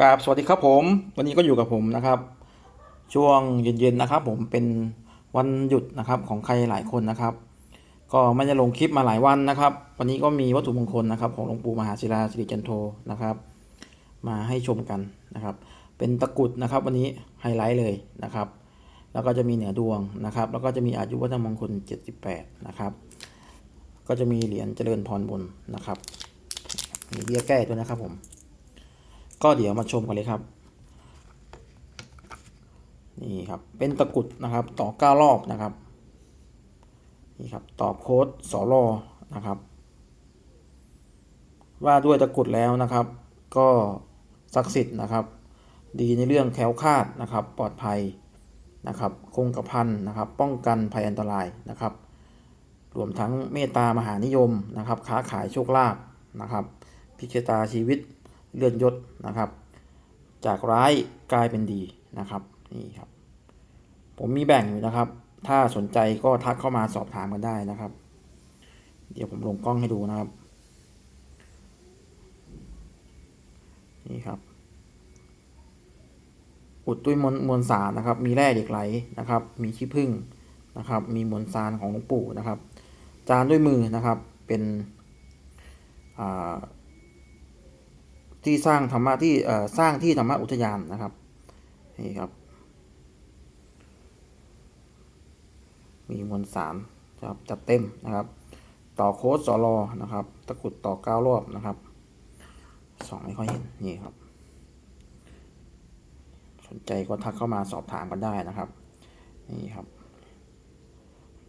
กราบสวัสดีครับผม วันนี้ก็อยู่กับผมนะครับ ช่วงเย็นๆนะครับ ผมเป็นวันหยุดนะครับของใครหลายคนนะครับ ก็ไม่ได้ลงคลิปมาหลายวันนะครับ วันนี้ก็มีวัตถุมงคลนะครับ ของหลวงปู่มหาศิลาสิริจันโทนะครับ มาให้ชมกันนะครับ เป็นตะกรุดนะครับ วันนี้ไฮไลท์เลยนะครับ แล้วก็จะมีเหนือดวงนะครับ แล้วก็จะมีอายุวัฒนมงคล 78 นะครับ ก็จะมีเหรียญเจริญพรบนนะครับมีเบี้ยแก้ด้วยนะครับผม ก็เดี๋ยวมาชมกันเลยครับ นี่ครับ เป็นตะกุดนะครับ ต่อ9รอบนะครับ นี่ครับ ต่อโค้ดสอรอนะครับว่าด้วยตะกุดแล้วนะครับ ก็ศักดิ์สิทธิ์นะครับ ดีในเรื่องแคล้วคลาดนะครับ ปลอดภัยนะครับ คงกระพันนะครับ ป้องกันภัยอันตรายนะครับ รวมทั้งเมตตามหานิยมนะครับ ค้าขายโชคลาภนะครับ พิชตาชีวิต เลื่อนยศนะครับ จากร้ายกลายเป็นดีนะครับนี่ครับ ผมมีแบ่งอยู่นะครับ ถ้าสนใจก็ทักเข้ามาสอบถามกันได้นะครับ เดี๋ยวผมลงกล้องให้ดูนะครับ นี่ครับ อุดด้วยมวลมวลสารนะครับ มีแร่เหล็กไหลนะครับ มีขี้ผึ้งนะครับ มีมวลสารของหลวงปู่นะครับ จานด้วยมือนะครับเป็นอ่า ที่สร้างธรรมะที่สร้างที่ธรรมะอุทยานนะครับนี่ครับ มีมวลสารครับจัดเต็มนะครับ ต่อโค้ดสอรอนะครับ ตะกุดต่อเก้ารอบนะครับสองไม่ค่อยเห็นนี่ครับ สนใจก็ทักเข้ามาสอบถามกันได้นะครับ นี่ครับ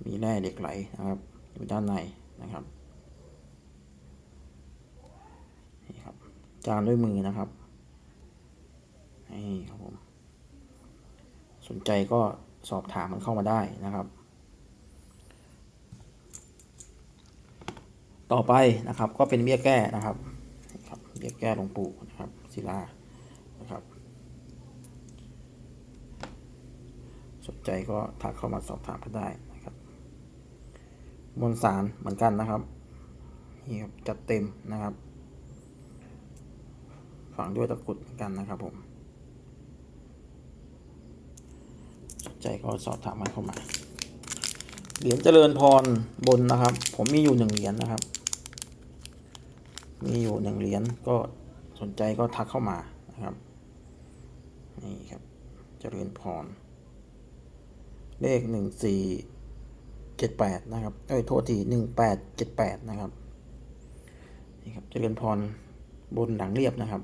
มีแร่เหล็กไหลนะครับ อยู่ด้านในครับ จานด้วยมือนะครับนี่ครับผมสนใจก็สอบถามมันเข้ามาได้นะครับ ต่อไปนะครับก็เป็นเบี้ยแก้นะครับครับเบี้ยแก้หลวงปู่นะครับศิลานะครับ สนใจก็ทักเข้ามาสอบถามกันได้นะครับมวลสารเหมือนกันนะครับนี่ครับจัดเต็มนะครับ ฝังด้วยตะกรุดกันนะครับผมสนใจก็สอบถามมาเข้ามา เหรียญเจริญพรบนนะครับ ผมมีอยู่หนึ่งเหรียญนะครับ มีอยู่หนึ่งเหรียญก็สนใจก็ทักเข้ามานะครับ นี่ครับ เจริญพร เลขหนึ่งสี่เจ็ดแปดนะครับ เอ้ยโทษทีหนึ่งแปดเจ็ดแปดนะครับ นี่ครับ เจริญพรบนหลังเรียบนะครับ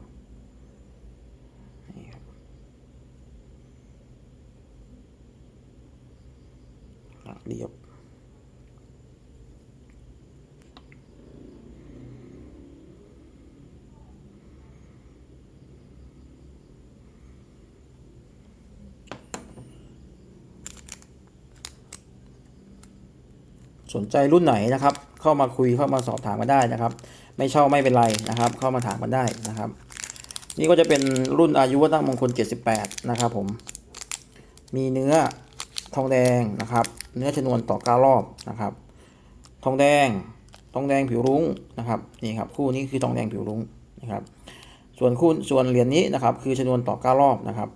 สนใจรุ่นไหนนะครับ เข้ามาคุยเข้ามาสอบถามมาได้นะครับ ไม่เช่าไม่เป็นไรนะครับ เข้ามาถามกันได้นะครับ นี่ก็จะเป็นรุ่นอายุวัฒนมงคล 78 นะครับผม มีเนื้อทองแดงนะครับ เนื้อชนวนต่อก้ารอบนะครับ ทองแดง ทองแดงผิวรุ้งนะครับ นี่ครับคู่นี้คือทองแดงผิวรุ้งนะครับ ส่วนคู่ส่วนเหรียญนี้นะครับ คือชนวนต่อก้ารอบนะครับ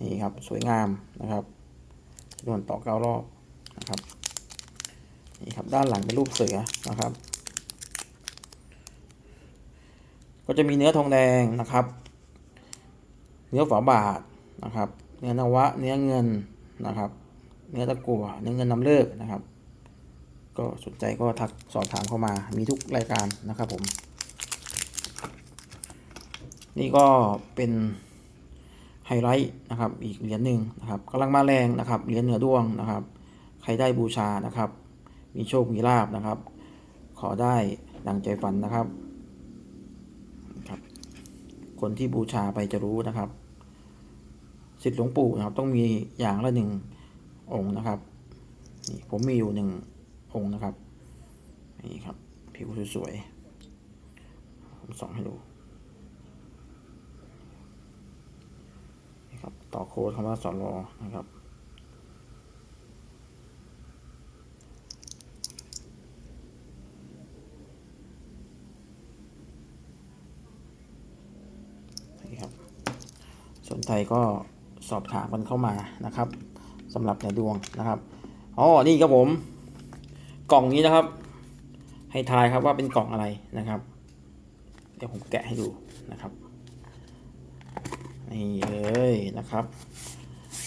นี่ครับสวยงามนะครับ ชนวนต่อก้ารอบนะครับ นี่ครับด้านหลังเป็นรูปเสือนะครับ ก็จะมีเนื้อทองแดงนะครับ เนื้อฝาบาทนะครับ เนื้อนวะ เนื้อเงินนะครับ เนื้อตะกั่วเนื้อเงินนำเลิกนะครับ ก็สนใจก็ทักสอบถามเข้ามา มีทุกรายการนะครับผม นี่ก็เป็นไฮไลท์นะครับ อีกเหรียญหนึ่งนะครับกำลังมาแรงนะครับ เหรียญเหนือดวงนะครับ ใครได้บูชานะครับ มีโชค มีลาบนะครับ ขอได้ดังใจฝันนะครับครับ คนที่บูชาไปจะรู้นะครับสิทธิหลวงปู่นะครับ ต้องมีอย่างละหนึ่งองค์นะครับนี่ผมมีอยู่หนึ่งองค์นะครับนี่ครับผิวสวยๆผมส่องให้ดูนี่ครับต่อโค้ดคำว่าสอนรอนะครับนี่ครับ ส นใจก็สอบถามกันเข้ามานะครับสำหรับในดวงนะครับอ๋อนี่ครับผม กล่องนี้นะครับ ให้ทายครับว่าเป็นกล่องอะไรนะครับ เดี๋ยวผมแกะให้ดูนะครับนี่เลยนะครับ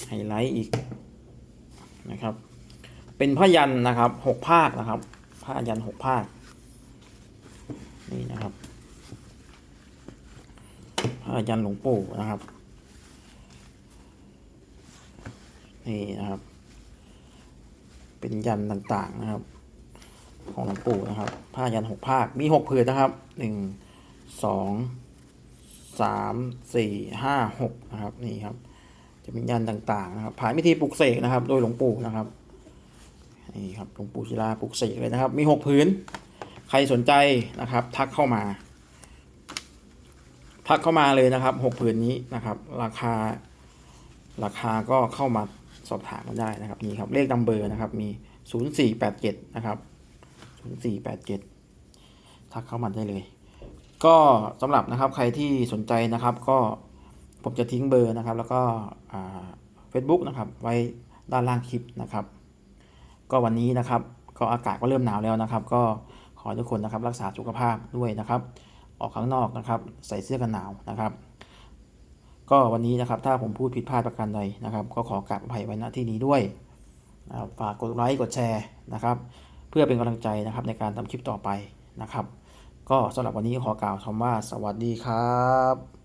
ไฮไลท์อีกนะครับ เป็นผ้ายันนะครับหกภาคนะครับผ้ายันหกภาคนี่นะครับผ้ายันหลวงปู่นะครับ นี่นะครับ เป็นยันต่างๆนะครับ ของหลวงปู่นะครับ ผ้ายันหกภาค มีหกผืนนะครับหนึ่งสองสามสี่ห้าหกนะครับนี่ครับ จะเป็นยันต่างๆนะครับผ่านพิธีปลุกเสกนะครับ โดยหลวงปู่นะครับนี่ครับหลวงปู่ศิลาปลุกเสกเลยนะครับ มีหกผืนใครสนใจนะครับ ทักเข้ามา ทักเข้ามาเลยนะครับหกผืนนี้นะครับ ราคาราคาก็เข้ามา สอบถามกันได้นะครับนี่ครับเลขนัมเบอร์นะครับมี 0487 นะครับ 0487 ทักเข้ามาได้เลย ก็สำหรับนะครับใครที่สนใจนะครับ ก็ผมจะทิ้งเบอร์นะครับ แล้วก็เฟซบุ๊กนะครับไว้ด้านล่างคลิปนะครับ ก็วันนี้นะครับก็อากาศก็เริ่มหนาวแล้วนะครับ ก็ขอทุกคนนะครับรักษาสุขภาพด้วยนะครับ ออกข้างนอกนะครับ ใส่เสื้อกันหนาวนะครับ ก็วันนี้นะครับถ้าผมพูดผิดพลาดประการใดนะครับ ก็ขอกราบอภัยไว้ณที่นี้ด้วยฝากกดไลค์กดแชร์นะครับ เพื่อเป็นกำลังใจนะครับในการทำคลิปต่อไปนะครับ ก็สำหรับวันนี้ขอกล่าวคำว่าสวัสดีครับ